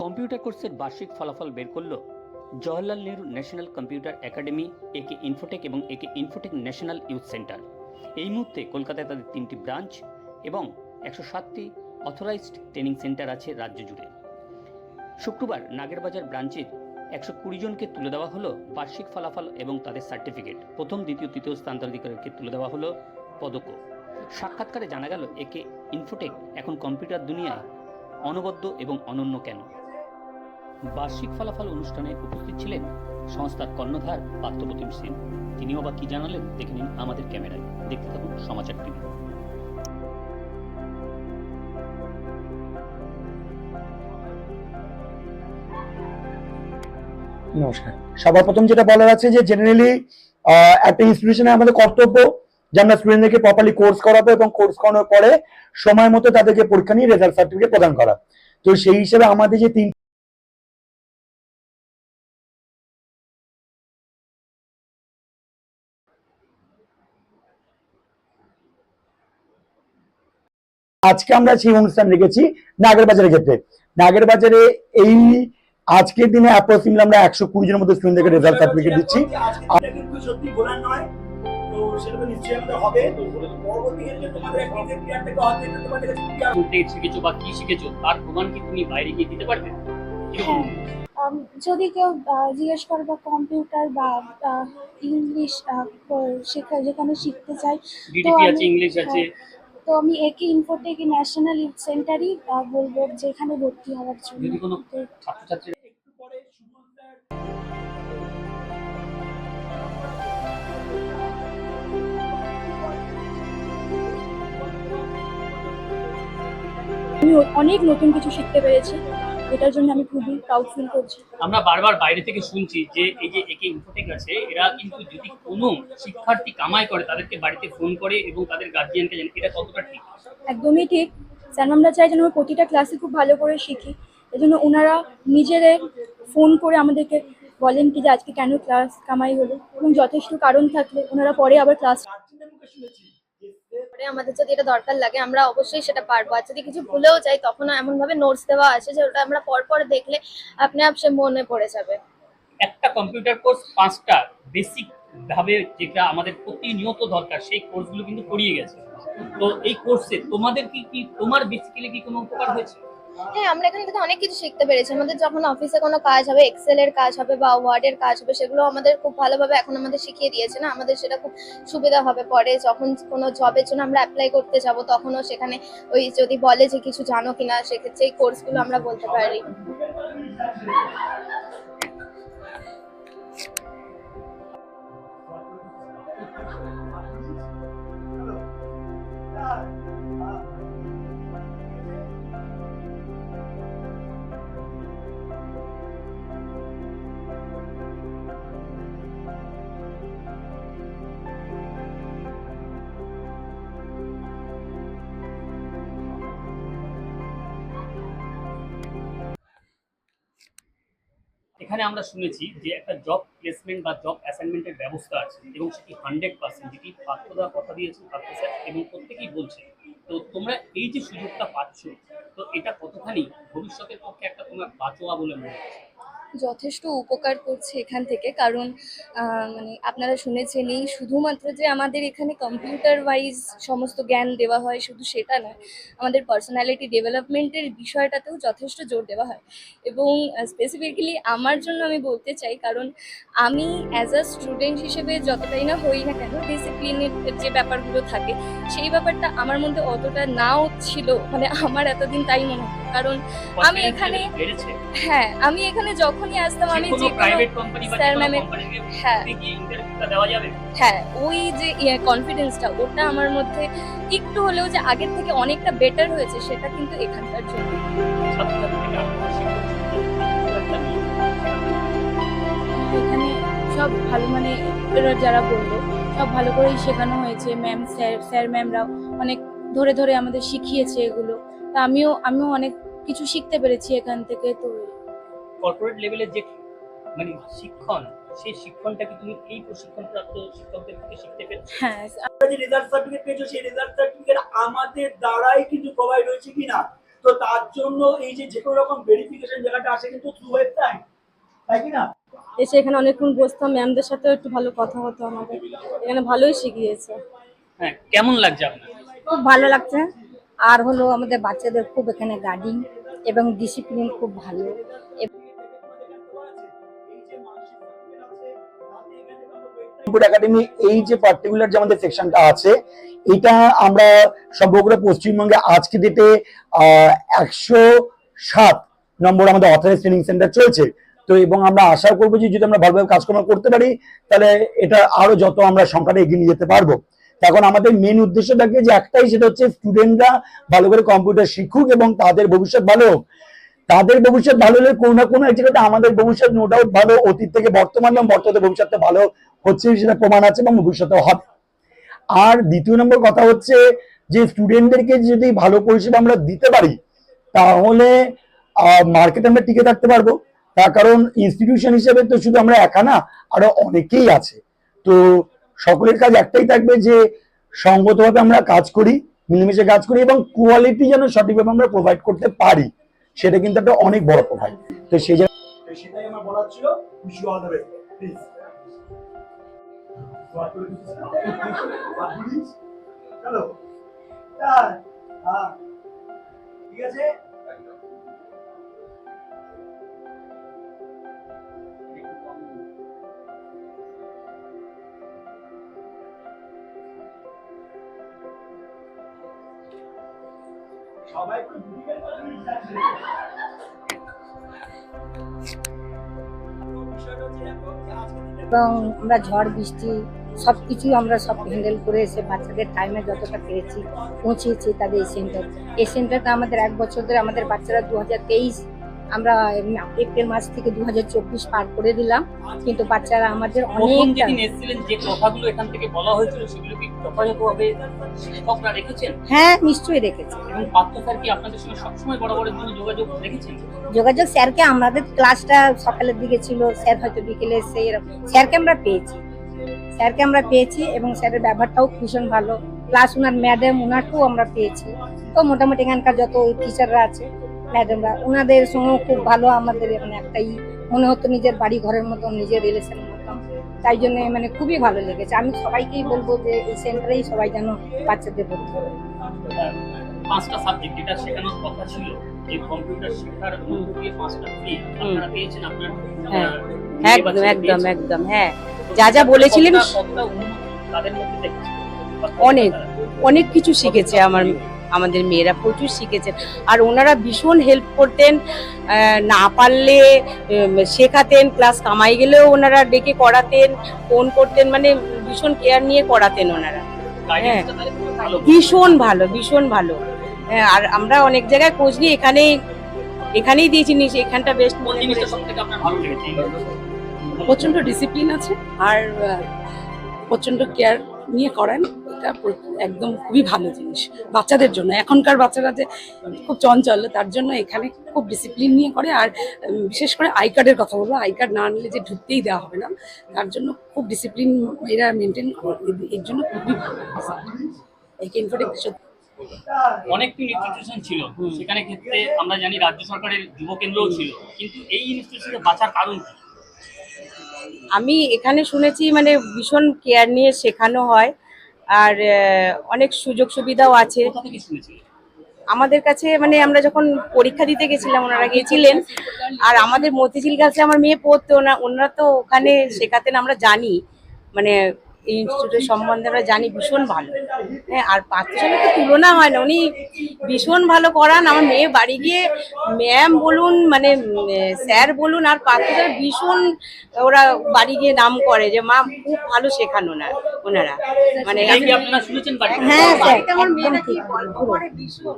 Computer কোর্সের বার্ষিক ফলাফল বের করল Jawaharlal Nehru national computer academy, AK Infotech এবং একে ইনফোটেক ন্যাশনাল ইউথ সেন্টার এই মুহূর্তে কলকাতায় তাদের তিনটি ব্রাঞ্চ এবং একশো সাতটি অথরাইজড ট্রেনিং সেন্টার আছে রাজ্য জুড়ে। শুক্রবার নাগেরবাজার ব্রাঞ্চের একশো কুড়ি জনকে তুলে দেওয়া হলো বার্ষিক ফলাফল এবং তাদের সার্টিফিকেট প্রথম, দ্বিতীয়, তৃতীয় স্থানাধিকারীকে তুলে দেওয়া হলো পদকও সাক্ষাৎকারে জানা গেল, একে ইনফোটেক এখন কম্পিউটার দুনিয়ায় অনবদ্য এবং অনন্য কেন? বার্ষিক ফলাফল অনুষ্ঠানে উপস্থিত ছিলেন সংস্থার কর্ণধার পার্থপ্রতিম সেন। তিনিও বা কি জানালেন? দেখে নিন আমাদের ক্যামেরায়। দেখতে থাকুন সমাচার টিভি। নমস্কার। সবার প্রথম যেটা বলার আছে যে জেনারেলি একটা ইনস্টিটিউশনে আমাদের কর্তব্য যে আমরা স্টুডেন্টদেরকে প্রপারলি কোর্স করাবো এবং কোর্স করানোর পরে সময় মতো তাদেরকে পরীক্ষা নিয়ে রেজাল্ট সার্টিফিকেট প্রদান করা। তো সেই হিসেবে আমাদের যে তিন আজকে আমরা সেই অনুষ্ঠান রেখেছি নাগের বাজারের ক্ষেত্রে নাগের বাজারে এই আজকের দিনে অ্যাপ্রক্সিমেটলি আমরা একশো কুড়ি জনের মধ্যে স্টুডেন্টদেরকে রেজাল্ট সার্টিফিকেট দিচ্ছি। আজকে কিন্তু সত্যি বলার নয় তো সেটা তো নিশ্চয়ই আমাদের হবে। পরবর্তী ক্ষেত্রে তোমাদের নিজের ক্রিয়ার থেকে হবে এটা তোমাদের কাছে clear শুনতে শিখেছো বা কি শিখেছো তার প্রমাণ কি তুমি বাইরে গিয়ে দিতে পারবে? কীরকম? আম, যদি কেউ জিজ্ঞেস করে বা কম্পিউটার বা ইংলিশ শেখা যেখানে শিখতে চাই ইংলিশ আছে তো আমি একে ইনফোটেক ন্যাশনাল ইউথ সেন্টারই বলব যেখানে ভর্তি হওয়ার জন্য। যদি কোনো ছাত্রছাত্রী একটু পরে আমি অনেক নতুন কিছু শিখতে পেরেছি। এটার জন্য আমি খুবই প্রাউড ফিল করছি। আমরা বারবার বাইরে থেকে শুনছি যে এই যে একে ইনফোটেক আছে এরা কিন্তু যদি কোনো শিক্ষার্থী কামাই করে তাদেরকে বাড়িতে ফোন করে এবং তাদের গার্জিয়ানকে জানে এটা কতটা ঠিক? একদমই ঠিক। স্যার আমরা চাই যেন আমরা প্রতিটা ক্লাসে খুব ভালো করে শিখি। এজন্য ওনারা নিজেদের ফোন করে আমাদেরকে বলেন কি যে আজকে কেন ক্লাস কামাই হলো এবং যথেষ্ট কারণ থাকলে ওনারা পরে আবার ক্লাস শুনেছি। যে পরে আমাদের যদি এটা দরকার লাগে, আমরা অবশ্যই সেটা পারব। আর যদি কিছু ভুলেও যাই তখন এমন ভাবে নোটস দেওয়া আছে যে ওটা আমরা পরপর পর দেখলে আপনি আপ সে মনে পড়ে যাবে। একটা কম্পিউটার কোর্স পাঁচটা বেসিক ভাবে যেটা আমাদের প্রতিনিয়ত দরকার, সেই কোর্সগুলো কিন্তু করিয়ে গেছে। তো এই কোর্সে তোমাদের কি কি, তোমার বেসিক্যালি কি কোনো উপকার হয়েছে? হ্যাঁ আমরা এখান থেকে অনেক কিছু শিখতে পেরেছি। আমাদের যখন অফিসে কোনো কাজ হবে এক্সেল এর কাজ হবে বা ওয়ার্ডের কাজ হবে, সেগুলো আমাদের খুব ভালোভাবে এখন আমাদের শিখিয়ে দিয়েছে না? আমাদের সেটা খুব সুবিধা হবে পরে। যখন কোনো জবের জন্য আমরা অ্যাপ্লাই করতে যাব, তখনও সেখানে ওই যদি বলে যে কিছু জানো কিনা, সেক্ষেত্রে এই কোর্সগুলো আমরা বলতে পারি। এখানে আমরা শুনেছি যে একটা জব প্লেসমেন্ট বা জব অ্যাসাইনমেন্টের ব্যবস্থা আছে এবং সেটি হান্ড্রেড পার্সেন্ট যেটি পাত্রদা কথা দিয়েছেন পাত্র স্যার এবং প্রত্যেকেই বলছে। তো তোমরা এই যে সুযোগটা পাচ্ছ, তো এটা কতখানি ভবিষ্যতের পক্ষে একটা তোমার বাঁচোয়া বলে মনে হচ্ছে? যথেষ্ট উপকার করছে এখান থেকে। কারণ মানে আপনারা শুনেছেনই, শুধুমাত্র যে আমাদের এখানে কম্পিউটার ওয়াইজ সমস্ত জ্ঞান দেওয়া হয় শুধু সেটা নয়, আমাদের পার্সোনালিটি ডেভেলপমেন্টের বিষয়টাতেও যথেষ্ট জোর দেওয়া হয়। এবং স্পেসিফিক্যালি আমার জন্য আমি বলতে চাই, কারণ আমি অ্যাজ আ স্টুডেন্ট হিসেবে যতটাই না হই না কেন ডিসিপ্লিনের যে ব্যাপারগুলো থাকে, সেই ব্যাপারটা আমার মধ্যে অতটা নাও ছিল মানে আমার এতদিন তাই মনে হতো কারণ আমি এখানে- হ্যাঁ আমি এখানে যখনই আসতাম আমি যে প্রাইভেট কোম্পানি বা স্যার ম্যামের- হ্যাঁ। দেওয়া যাবে? হ্যাঁ ওই যে কনফিডেন্সটা ওটা আমার মধ্যে একটু হলেও যে আগের থেকে অনেকটা বেটার হয়েছে সেটা কিন্তু এখানকার জন্য। এখানে সব ভালো মানে এরা যারা বলল সব ভালো করেই শেখানো হয়েছে। ম্যাম স্যার স্যার ম্যামরাও অনেক ধরে ধরে আমাদের শিখিয়েছে এগুলো। তা আমিও আমিও অনেক কিছু শিখতে পেরেছি এখান থেকে তো কর্পোরেট লেভেলের যে মানে শিক্ষণ সেই শিক্ষণটা কি তুমি এই প্রশিক্ষণপ্রাপ্ত শিক্ষকদের থেকে শিখতে পেরেছ? হ্যাঁ যে রেজাল্ট সার্টিফিকেট পেয়েছ সেই রেজাল্ট সার্টিফিকেট আমাদের দ্বারাই কিন্তু প্রোভাইড হয়েছে কিনা? তো তার জন্য এই যে যে কোনো রকম ভেরিফিকেশন জায়গাটা আসে কিন্তু থ্রু ওয়েবসাইট তাই কি না? এসে এখানে অনেকক্ষণ বসতাম ম্যামদের সাথেও একটু ভালো কথা হতো আমাদের। এখানে ভালোই শিখিয়েছে। হ্যাঁ কেমন লাগছে আপনার? খুব ভালো লাগছে। আর হলো আমাদের বাচ্চাদের খুব এখানে গার্ডিং এবং ডিসিপ্লিন খুব ভালো। একাডেমি এই যে পার্টিকুলার যে আমাদের সেকশনটা আছে, এটা আমরা সমগ্র পশ্চিমবঙ্গে আজকে ডেটে একশো সাত নম্বর আমাদের অথরাইজ ট্রেনিং সেন্টার চলছে। তো এবং আমরা আশা করব যে যদি আমরা ভালোভাবে কাজকর্ম করতে পারি, তাহলে এটা আরও যত আমরা সংখ্যাটা এগিয়ে নিয়ে যেতে পারব। এখন আমাদের মেন উদ্দেশ্য থাকে যে একটাই সেটা হচ্ছে স্টুডেন্টরা ভালো করে কম্পিউটার শিখুক এবং তাদের ভবিষ্যৎ ভালো হোক। তাদের ভবিষ্যৎ ভালো হলে কোনো না কোনো জায়গাতে আমাদের ভবিষ্যৎ নো ডাউট ভালো অতীত থেকে বর্তমান এবং বর্তমানে ভবিষ্যতে ভালো হচ্ছে সেটা প্রমাণ আছে এবং ভবিষ্যতে হবে। আর দ্বিতীয় নম্বর কথা হচ্ছে যে স্টুডেন্টদেরকে যদি ভালো পরিষেবা আমরা দিতে পারি, তাহলে মার্কেটে আমরা টিকে থাকতে পারব। তার কারণ ইনস্টিটিউশন হিসেবে তো শুধু আমরা একা না, আরও অনেকেই আছে। তো সকলের কাজ একটাই থাকবে যে সঙ্গতভাবে আমরা কাজ করি, মিলেমিশে কাজ করি এবং কোয়ালিটি যেন সঠিকভাবে আমরা প্রোভাইড করতে পারি, সেটা কিন্তু একটা অনেক বড় প্রোভাইড তো সেই সেটাই আমার বলার ছিল। চলো হ্যাঁ। ঠিক আছে? এবং আমরা ঝড়, বৃষ্টি সব কিছুই আমরা সব হ্যান্ডেল করে এসে বাচ্চাদের টাইমে যতটা পেরেছি পৌঁছেছি তাদের এই সেন্টার এই সেন্টারটা আমাদের এক বছর ধরে আমাদের বাচ্চারা দু হাজার তেইশ আমরা এপ্রিল মাস থেকে দু হাজার চব্বিশ পার করে দিলাম। কিন্তু বাচ্চারা আমাদের প্রথম অনেকটা যেদিন এসেছিলেন যে কথাগুলো এখান থেকে বলা হয়েছিল সেগুলো কি যথাযথভাবে শিক্ষকরা রেখেছেন? হ্যাঁ নিশ্চয়ই রেখেছে। এবং পার্থ স্যার কি আপনাদের সঙ্গে সবসময় বরাবরের জন্য যোগাযোগ রেখেছেন? যোগাযোগ স্যারকে আমাদের ক্লাসটা সকালের দিকে ছিল স্যার হয়তো বিকেলে এসে এরকম স্যারকে আমরা পেয়েছি। স্যারকে আমরা পেয়েছি এবং স্যারের ব্যবহারটাও ভীষণ ভালো। প্লাস ওনার ম্যাডাম ওনাকেও আমরা পেয়েছি। তো মোটামুটি এখানকার যত টিচাররা আছে ম্যাডামরা ওনাদের সঙ্গেও খুব ভালো আমাদের মানে একটাই মনে হতো নিজের বাড়ি ঘরের মতো নিজের রিলেশনের মতো তাই জন্য মানে খুবই ভালো লেগেছে। আমি সবাইকেই বলব যে এই সেন্টারেই সবাই যেন বাচ্চাদের ভর্তি করে পাঁচটা সাবজেক্ট যেটা শেখানোর কথা ছিল। যে কম্পিউটার শেখার মধ্য পাঁচটা ফ্রি আপনারা পেয়েছেন আপনার হ্যাঁ, একদম একদম একদম হ্যাঁ। যা যা বলেছিলেন তাদের মধ্যে অনেক। অনেক কিছু শিখেছে আমার আমাদের মেয়েরা প্রচুর শিখেছেন। আর ওনারা ভীষণ হেল্প করতেন না পারলে শেখাতেন ক্লাস কামাই গেলেও ওনারা ডেকে করাতেন ফোন করতেন মানে ভীষণ কেয়ার নিয়ে করাতেন ওনারা। ভালো। ভীষণ ভালো ভীষণ ভালো। হ্যাঁ, আর আমরা অনেক জায়গায় খোঁজ নিয়ে এখানেই এখানেই দিয়েছি নিয়েছি এখানটা বেস্ট মনে প্রচণ্ড ডিসিপ্লিন আছে আর আহ, প্রচণ্ড কেয়ার নিয়ে করেন। এটা প্র- একদম খুবই ভালো জিনিস বাচ্চাদের জন্য। এখনকার বাচ্চারা যে খুব চঞ্চল তার জন্য এখানে খুব ডিসিপ্লিন নিয়ে করে আর বিশেষ করে আই কার্ডের কথা বলব। আই কার্ড না নিলে যে ঢুকতেই দেওয়া হবে না তার জন্য খুব ডিসিপ্লিন এরা মেনটেন করে। এর- এর জন্য খুবই ভালো। এই ইনফোটেক অনেক ইনস্টিটিউশন ছিল। সেখানে ক্ষেত্রে আমরা জানি রাজ্য সরকারের যুব কেন্দ্রও ছিল। কিন্তু এই ইনস্টিটিউশনে বাঁচার কারণ কি? আমি এখানে শুনেছি মানে ভীষণ কেয়ার নিয়ে শেখানো হয়। আর অনেক সুযোগ সুবিধাও আছে। আমাদের কাছে মানে আমরা যখন পরীক্ষা দিতে গেছিলাম ওনারা গিয়েছিলেন। আর আমাদের মতিঝিল কাছে আমার মেয়ে পড়তো না ওনারা তো ওখানে শেখাতেন আমরা জানি। মানে এই ইনস্টিটিউটের সম্বন্ধে আমরা জানি ভীষণ ভালো। আর পাত্রের সঙ্গে তো তুলনা হয় না। উনি ভীষণ ভালো করান। আমার মেয়ে বাড়ি গিয়ে ম্যাম বলুন মানে স্যার বলুন আর পাত্র ভীষণ ওরা বাড়ি গিয়ে নাম করে যে মা খুব ভালো শেখান ওনার ওনারা। মানে হ্যাঁ স্যার। আমার একদম কি গল্প করে ভীষণ।